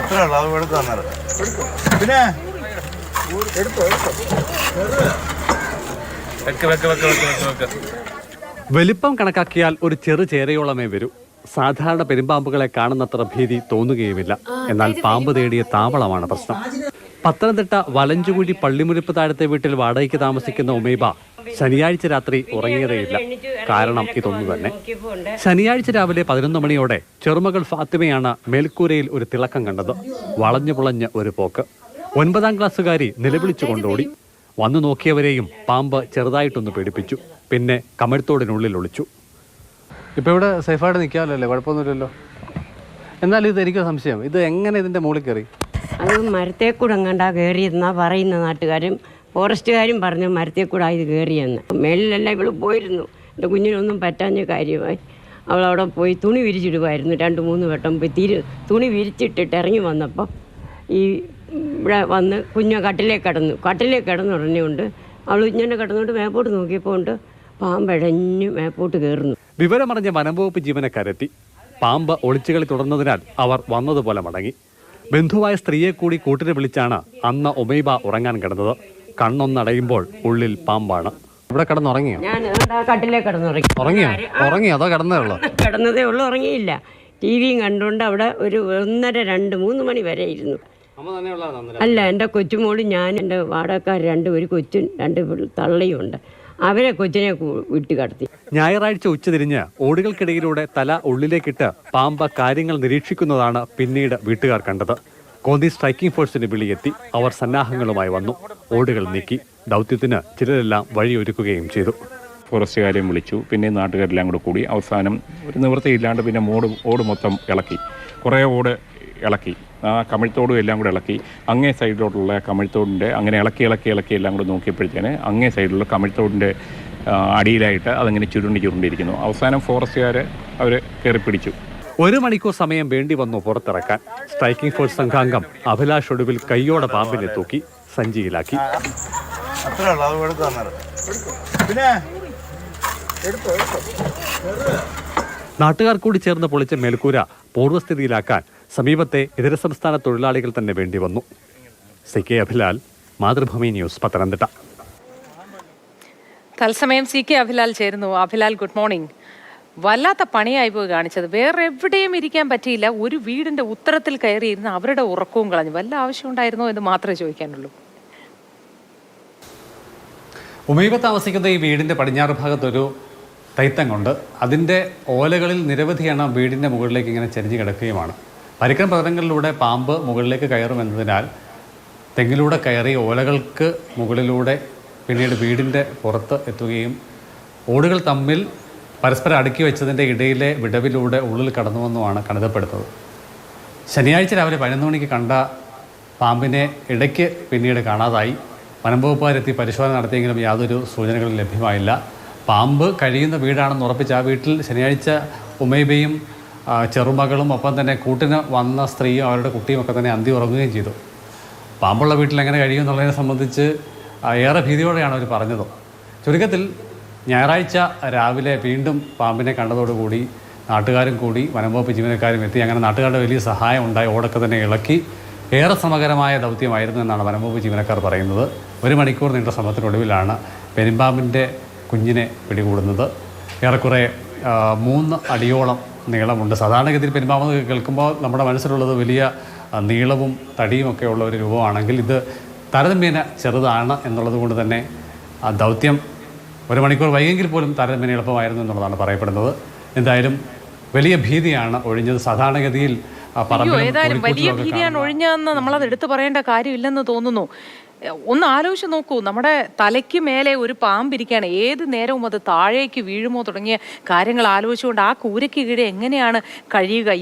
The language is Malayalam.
അത്രേ ഉള്ളൂ അത് പിന്നെ? വലിപ്പം കണക്കാക്കിയാൽ ഒരു ചെറു ചേരയോളമേ വരൂ. സാധാരണ പെരുമ്പാമ്പുകളെ കാണുന്നത്ര ഭീതി തോന്നുകയുമില്ല. എന്നാൽ പാമ്പ് തേടിയ താവളമാണ് പ്രശ്നം. പത്തനംതിട്ട വലഞ്ചുകുഴി പള്ളിമുരിപ്പ് താഴത്തെ വീട്ടിൽ വാടകയ്ക്ക് താമസിക്കുന്ന ഉമൈബ ശനിയാഴ്ച രാത്രി ഉറങ്ങിയതേയില്ല. കാരണം ഇതൊന്നു തന്നെ. ശനിയാഴ്ച രാവിലെ പതിനൊന്ന് മണിയോടെ ചെറുമകൾ ഫാത്തിമയാണ് മേൽക്കൂരയിൽ ഒരു തിളക്കം കണ്ടത്. വളഞ്ഞു പുളഞ്ഞ ഒരു പോക്ക്. ഒൻപതാം ക്ലാസ്സുകാരി നിലവിളിച്ചു കൊണ്ടോടി. വന്നു നോക്കിയവരെയും പാമ്പ് ചെറുതായിട്ടൊന്ന് പേടിപ്പിച്ചു. പിന്നെ കമഴ്ത്തോടിനുള്ളിൽ ഒളിച്ചു. ഇപ്പൊ ഇവിടെ സേഫായിട്ട് നിൽക്കാമല്ലോ കുഴപ്പമൊന്നുമില്ലല്ലോ. എന്നാൽ ഇത് എനിക്ക് സംശയം. ഇത് എങ്ങനെ ഇതിന്റെ മുകളിൽ കയറി? അത് മരത്തെ കൂടെ എങ്ങാണ്ടാ കയറിയെന്നാ പറയുന്ന നാട്ടുകാരും ഫോറസ്റ്റുകാരും പറഞ്ഞു മരത്തെ കൂടെ ഇത് കയറിയെന്ന്. മേളിലെല്ലാം ഇവൾ പോയിരുന്നു. എന്റെ കുഞ്ഞിനൊന്നും പറ്റാഞ്ഞ കാര്യമായി. അവൾ അവിടെ പോയി തുണി വിരിച്ചിടുമായിരുന്നു രണ്ട് മൂന്ന് വട്ടം പോയി തിരി തുണി വിരിച്ചിട്ടിട്ട് ഇറങ്ങി വന്നപ്പോൾ ഈ ഇവിടെ വന്ന് കുഞ്ഞ് കട്ടിലേക്ക് കിടന്നു. കട്ടിലേക്ക് കിടന്നു ഉടനെയുണ്ട്. അവൾ ഇങ്ങനെ കിടന്നുകൊണ്ട് മേപ്പോട്ട് നോക്കിയപ്പോൾ ഉണ്ട്. പാമ്പഴഞ്ഞ് മേപ്പോട്ട് കയറുന്നു. വിവരമറിഞ്ഞ വനംവകുപ്പ് ജീവനക്കാരെത്തി. പാമ്പ് ഒളിച്ചുകളി തുടർന്നതിനാൽ അവർ വന്നതുപോലെ മടങ്ങി. ബന്ധുവായ സ്ത്രീയെ കൂടി കൂട്ടിന് വിളിച്ചാണ് അന്ന് ഒമൈബ ഉറങ്ങാൻ കിടന്നത്. കണ്ണൊന്നടയുമ്പോൾ ഉള്ളിൽ പാമ്പാണ്. ഇവിടെ കിടന്നുറങ്ങിയോ? ഞാൻ കട്ടിലേ കിടന്നുറങ്ങി ഉറങ്ങിയോ? ഉറങ്ങിയോ അതോ കിടന്നേ ഉള്ളൂ? കിടന്നതേ ഉള്ളൂ ഉറങ്ങിയില്ല. ടി വിയും കണ്ടുകൊണ്ട് അവിടെ ഒരു ഒന്നര രണ്ട് മൂന്ന് മണി വരെ ഇരുന്നു. അല്ല എന്റെ കൊച്ചുമോളും ഞാൻ എന്റെ വാടകക്കാർ രണ്ട് ഒരു കൊച്ചും രണ്ട് പിള്ള- തള്ളയും ഉണ്ട്. അവരെ കൊച്ചിനെ വിട്ട് കടത്തി. ഞായറാഴ്ച ഉച്ചതിരിഞ്ഞ് ഓടുകൾക്കിടയിലൂടെ തല ഉള്ളിലേക്കിട്ട് പാമ്പ കാര്യങ്ങൾ നിരീക്ഷിക്കുന്നതാണ് പിന്നീട് വീട്ടുകാർ കണ്ടത്. കോന്തി സ്ട്രൈക്കിംഗ് ഫോഴ്സിന് വിളിയെത്തി അവർ സന്നാഹങ്ങളുമായി വന്നു. ഓടുകൾ നീക്കി ദൗത്യത്തിന് ചിലരെല്ലാം വഴിയൊരുക്കുകയും ചെയ്തു. ഫോറസ്റ്റുകാരെയും വിളിച്ചു. പിന്നെ നാട്ടുകാരെല്ലാം കൂടെ കൂടി അവസാനം ഒരു നിവൃത്തിയില്ലാണ്ട് പിന്നെ മോട് ഓട് മൊത്തം ഇളക്കി. കുറേ ഓട് ഇളക്കി. ആ കമിഴ്ത്തോടും എല്ലാം കൂടെ ഇളക്കി. അങ്ങേ സൈഡിലോട്ടുള്ള കമിഴ്ത്തോടിന്റെ അങ്ങനെ ഇളക്കി ഇളക്കി ഇളക്കി എല്ലാം കൂടെ നോക്കിയപ്പോഴത്തേന് അങ്ങേ സൈഡിലുള്ള കമിഴ്ത്തോടിന്റെ അടിയിലായിട്ട് അതങ്ങനെ ചുരുണ്ടി ചുരുണ്ടിരിക്കുന്നു അവസാനം ഫോറസ്റ്റുകാർ അവർ കയറി പിടിച്ചു. ഒരു മണിക്കൂർ സമയം വേണ്ടി വന്നു പുറത്തിറക്കാൻ. സ്ട്രൈക്കിംഗ് ഫോഴ്സ് സംഘാംഗം അഭിലാഷ് ഒടുവിൽ കൈയോടെ പാമ്പിനെ തൂക്കി. സഞ്ചിയിലാക്കി. അത്രേ ഉള്ളൂ അത് എടുക്കാം അന്നേരം പിന്നെ? എടുത്തോ എടുത്തോ നാട്ടുകാർ കൂടി ചേർന്ന് പൊളിച്ച മേൽക്കൂര പൂർവസ്ഥിതിയിലാക്കാൻ സമീപത്തെ ഇതര സംസ്ഥാന തൊഴിലാളികൾ തന്നെ വേണ്ടി വന്നു. C K Abhilal Mathrubhumi news Pathanamthitta. തത്സമയം സി കെ അഭിലാൽ ചേരുന്നു. Abhilal good morning. വല്ലാത്ത പണിയായി പോയി കാണിച്ചത്. വേറെ എവിടെയും ഇരിക്കാൻ പറ്റിയില്ല. ഒരു വീടിന്റെ ഉത്തരത്തിൽ കയറിയിരുന്ന് അവരുടെ ഉറക്കവും കളഞ്ഞു. വല്ല ആവശ്യമുണ്ടായിരുന്നോ എന്ന് മാത്രമേ ചോദിക്കാനുള്ളൂ. ഉമൈബ താമസിക്കുന്ന ഈ വീടിന്റെ പടിഞ്ഞാറ് ഭാഗത്തൊരു തൈത്തങ്ങുണ്ട് അതിന്റെ ഓലകളിൽ നിരവധി എണ്ണം വീടിന്റെ മുകളിലേക്ക് ഇങ്ങനെ ചരിഞ്ഞ് കിടക്കുകയുമാണ്. പരിക്കൻ പതനങ്ങളിലൂടെ പാമ്പ് മുകളിലേക്ക് കയറുമെന്നതിനാൽ തെങ്ങിലൂടെ കയറി ഓലകൾക്ക് മുകളിലൂടെ പിന്നീട് വീടിന്റെ പുറത്ത് എത്തുകയും ഓടുകൾ തമ്മിൽ പരസ്പരം അടുക്കി വെച്ചതിന്റെ ഇടയിലെ വിടവിലൂടെ ഉള്ളിൽ കടന്നുവെന്നുമാണ് കണിതപ്പെടുന്നത്. ശനിയാഴ്ച രാവിലെ പതിനൊന്ന് മണിക്ക് കണ്ട പാമ്പിനെ ഇടയ്ക്ക് പിന്നീട് കാണാതായി. വനംവകുപ്പുകാരെത്തി പരിശോധന നടത്തിയെങ്കിലും യാതൊരു സൂചനകളും ലഭ്യമായില്ല. പാമ്പ് കഴിയുന്ന വീടാണെന്ന് ഉറപ്പിച്ച് ആ വീട്ടിൽ ശനിയാഴ്ച ഉമൈബയും ചെറുമകളും ഒപ്പം തന്നെ കൂട്ടിന് വന്ന സ്ത്രീയും അവരുടെ കുട്ടിയും ഒക്കെ തന്നെ അന്തി ഉറങ്ങുകയും ചെയ്തു. പാമ്പുള്ള വീട്ടിൽ എങ്ങനെ കഴിയും എന്നുള്ളതിനെ സംബന്ധിച്ച് ഏറെ ഭീതിയോടെയാണ് അവർ പറഞ്ഞത്. ചുരുക്കത്തിൽ ഞായറാഴ്ച രാവിലെ വീണ്ടും പാമ്പിനെ കണ്ടതോടുകൂടി നാട്ടുകാരും കൂടി വനംവകുപ്പ് ജീവനക്കാരും എത്തി. അങ്ങനെ നാട്ടുകാരുടെ വലിയ സഹായം ഉണ്ടായി. ഓടൊക്കെ തന്നെ ഇളക്കി ഏറെ സമകരമായ ദൗത്യമായിരുന്നു എന്നാണ് വനംവകുപ്പ് ജീവനക്കാർ പറയുന്നത്. ഒരു മണിക്കൂർ നീണ്ട ശ്രമത്തിനൊടുവിലാണ് പെരുമ്പാമ്പിന്റെ കുഞ്ഞിനെ പിടികൂടുന്നത്. ഏറെക്കുറെ മൂന്ന് അടിയോളം നീളമുണ്ട്. സാധാരണഗതിയിൽ പെരുമ്പാമ്പ് കേൾക്കുമ്പോൾ നമ്മുടെ മനസ്സിലുള്ളത് വലിയ നീളവും തടിയും ഒക്കെ ഉള്ള ഒരു രൂപമാണെങ്കിൽ ഇത് താരതമ്യേന ചെറുതാണ് എന്നുള്ളത് കൊണ്ട് തന്നെ ആ ദൗത്യം ഒരു മണിക്കൂർ വൈകിയെങ്കിൽ പോലും താരതമ്യേന എളുപ്പമായിരുന്നു എന്നുള്ളതാണ് പറയപ്പെടുന്നത്. എന്തായാലും വലിയ ഭീതിയാണ് ഒഴിഞ്ഞത്. സാധാരണഗതിയിൽ ഏതായാലും വലിയ ഭീതിയാണ് ഒഴിഞ്ഞതെന്ന് നമ്മളത് എടുത്തു പറയേണ്ട കാര്യമില്ലെന്ന് തോന്നുന്നു. ഒന്ന് ആലോചിച്ച് നോക്കൂ. നമ്മുടെ തലയ്ക്ക് മേലെ ഒരു പാമ്പിരിക്കുകയാണ് ഏത് നേരവും അത് താഴേക്ക് വീഴുമോ തുടങ്ങിയ കാര്യങ്ങൾ ആലോചിച്ചുകൊണ്ട് ആ കൂരയ്ക്ക് കീഴെ എങ്ങനെയാണ് കഴിയുക?